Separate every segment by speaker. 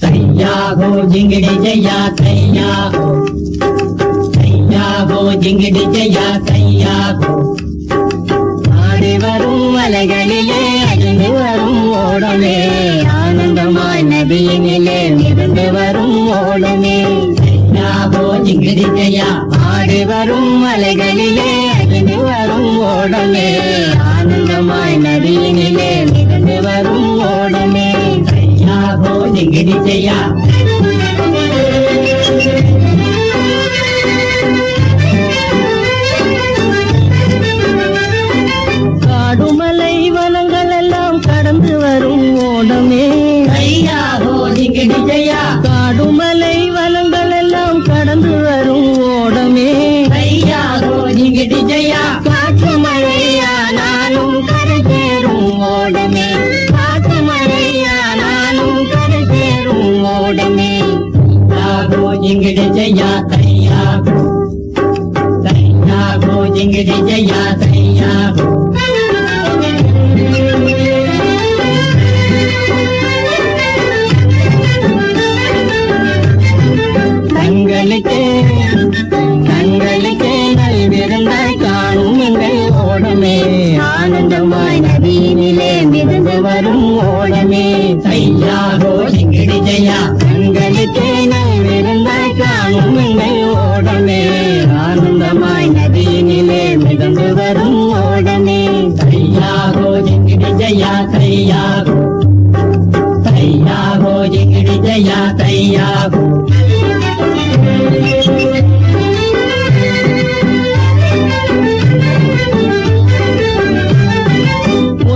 Speaker 1: தையா ஹோ ஜிங்கிடி ஜெயா தையா ஹோ தையா ஹோ ஜிங்கிடி ஜெயா தையா ஹோ ஆடி நதியினிலே மிதந்து வரும் ஓடமே தையா ஹோ ஜிங்கிடி ஜெயா ஆடி வரும் அலைகளிலே அழிந்து வரும்
Speaker 2: காடுமலை வனங்கள் எல்லாம் கடந்து வரும் ஓடமே. காற்று மழையானாலும் கரை சேரும் ஓடமே. காற்று மழையானாலும் கரை சேரும் ஓடமே.
Speaker 1: ஜிங்கிடி ஜெயா தையா தையா ஹோ ஜிங்கிடி ஜெயா தையா ஹோ
Speaker 2: தங்களுக்கே தங்களுக்கே நல்விருந்தாய் காணும் எங்கள் ஓடமே. ஆனந்தமாய் நதியினிலே மிதந்து வரும் ஓடமே.
Speaker 1: தையா ஹோ ஜிங்கிடி ஜெயா.
Speaker 2: தங்களுக்கே நல்விருந்தாய் காணும் எங்கள் ஓடமே. ஆனந்தமாய் நதியினிலே மிதந்து வரும் ஓடமே.
Speaker 1: தையா ஹோ ஜிங்கிடி ஜெயா ஹோ தையா ஜெயா தையா.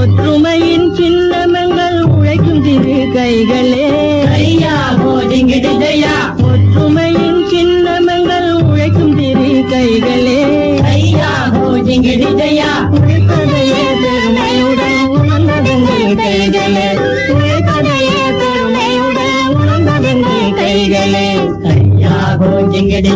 Speaker 2: ஒற்றுமையின் சின்னமங்கள் உழைக்கும் திரு கைகளே.
Speaker 1: ஜிங்கிடி ஜெயா.
Speaker 2: ஒற்றுமையின் சின்னமங்கள் உழைக்கும் திரு கைகளே.
Speaker 1: ஜிங்கிடி ஜெயா.
Speaker 2: உழைப்பதையே பெருமையுடன் உணர்ந்தவங்கள் கைகளே. உழைப்பதையே பெருமையுடன் கைகளே.
Speaker 1: ஹோ ஜிங்கிடி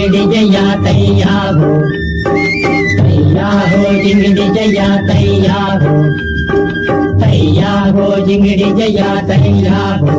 Speaker 1: ஹோ ஜிங்கிடி ஜெயா தையா ஹோ தையா ஹோ ஜிங்கிடி ஜெயா தையா ஹோ தையா ஹோ ஜிங்கிடி ஜெயா தையா ஹோ